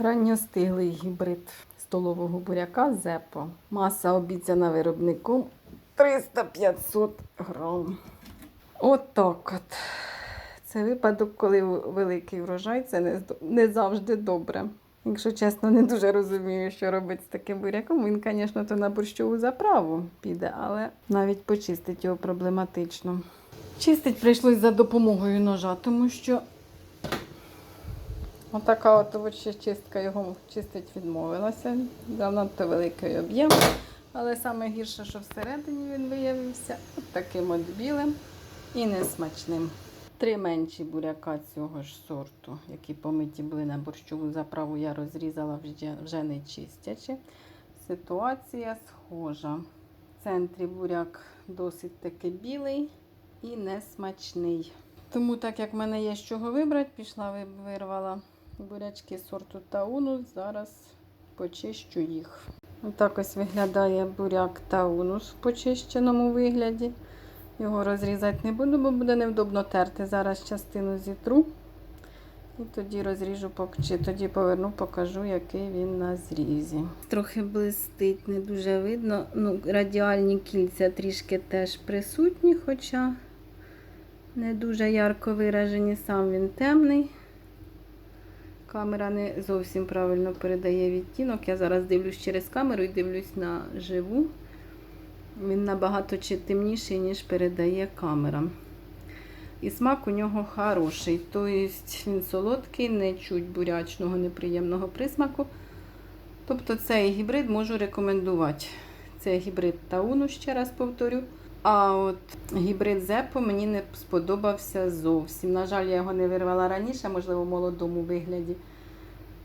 Ранньостиглий гібрид столового буряка Зепо. Маса обіцяна виробником 300-500 грам. От так от. Це випадок, коли великий врожай, це не, не завжди добре. Якщо чесно, не дуже розумію, що робити з таким буряком. Він, звісно, то на борщову заправу піде, але навіть почистити його проблематично. Чистить прийшлось за допомогою ножа, тому що отака от овочечистка його чистить відмовилася. Занадто великий об'єм. Але саме гірше, що всередині він виявився от таким от білим і несмачним. Три менші буряка цього ж сорту, які помиті були на борщову заправу, я розрізала вже, вже не чистячи. Ситуація схожа. В центрі буряк досить таки білий і несмачний. Тому, так як в мене є з чого вибрати, пішла вирвала бурячки сорту Таунус. Зараз почищу їх. Отак ось виглядає буряк Таунус в почищеному вигляді. Його розрізати не буду, бо буде невдобно терти. Зараз частину зітру. І тоді розріжу, чи тоді поверну, покажу, який він на зрізі. Трохи блистить, не дуже видно. Ну, радіальні кільця трішки теж присутні, хоча не дуже ярко виражені, сам він темний. Камера не зовсім правильно передає відтінок. Я зараз дивлюсь через камеру і дивлюсь на живу. Він набагато темніший, ніж передає камера. І смак у нього хороший. Тобто він солодкий, не чуть бурячного, неприємного присмаку. Тобто цей гібрид можу рекомендувати. Це гібрид Тауну, ще раз повторю. А от гібрид Зепо мені не сподобався зовсім. На жаль, я його не вирвала раніше, можливо, в молодому вигляді.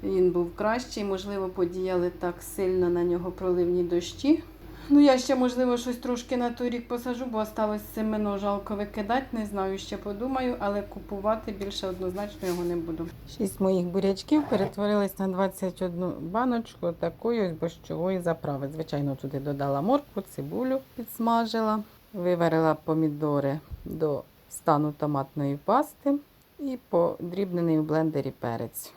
Він був кращий, можливо, подіяли так сильно на нього проливні дощі. Ну, я ще, можливо, щось трошки на той рік посажу, бо осталось семено жалко викидати. Не знаю, ще подумаю, але купувати більше однозначно його не буду. Шість моїх бурячків перетворились на 21 баночку такої ось борщової заправи. Звичайно, туди додала моркву, цибулю підсмажила, виварила помідори до стану томатної пасти і подрібнений в блендері перець.